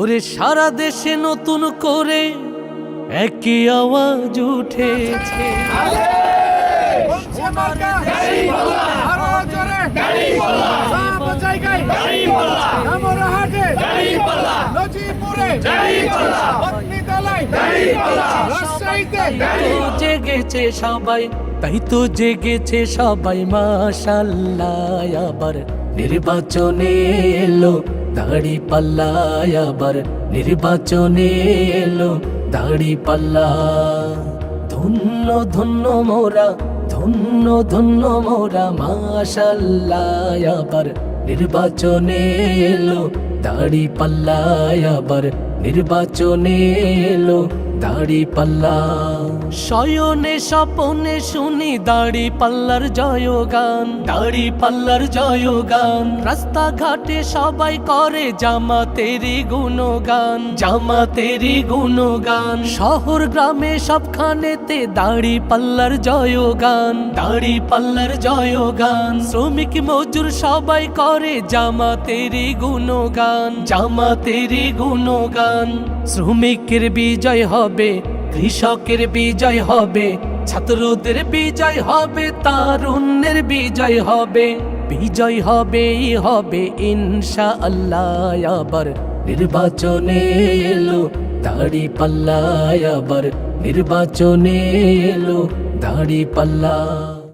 ওরে সারা দেশে নতুন করে একই আওয়াজ উঠেছে। জেগেছে সবাই, তাই তো জেগেছে সবাই, মাশাল্লাহ, আবার নির্বাচনে এলো। দাড়ি পাল্লা আবার নির্বাচনে এলো দাড়ি পাল্লা। ধন্য ধন্য মোরা, ধন্য ধন্য মোরা মাশাল্লাহ নির্বাচনে এলো দাড়ি পাল্লা আবার নির্বাচনে এলো দাড়ি পাল্লা। শয়নে স্বপনে শুনি দাড়ি পাল্লার জয়গান। দাড়ি পাল্লার জয়গান। রাস্তাঘাটে সবাই করে জামা তেরি গুণগান। জামা তেরি গুণগান। শহর গ্রামে সবখানেতে দাড়ি পাল্লার জয়গান। দাড়ি পাল্লার জয়গান। শ্রমিক মজুর সবাই করে জামা তেরি গুণগান। জামা তেরি গুণগান। শ্রমিকের বিজয় হবে কৃষকের বিজয় হবে, ছাত্রদের বিজয় হবে, তারুণ্যের বিজয় হবে বিজয় হবে হবে ইনশা আল্লাহ নির্বাচনে এলো, দাড়ি পাল্লা আবার নির্বাচনে এলো, দাড়ি পাল্লা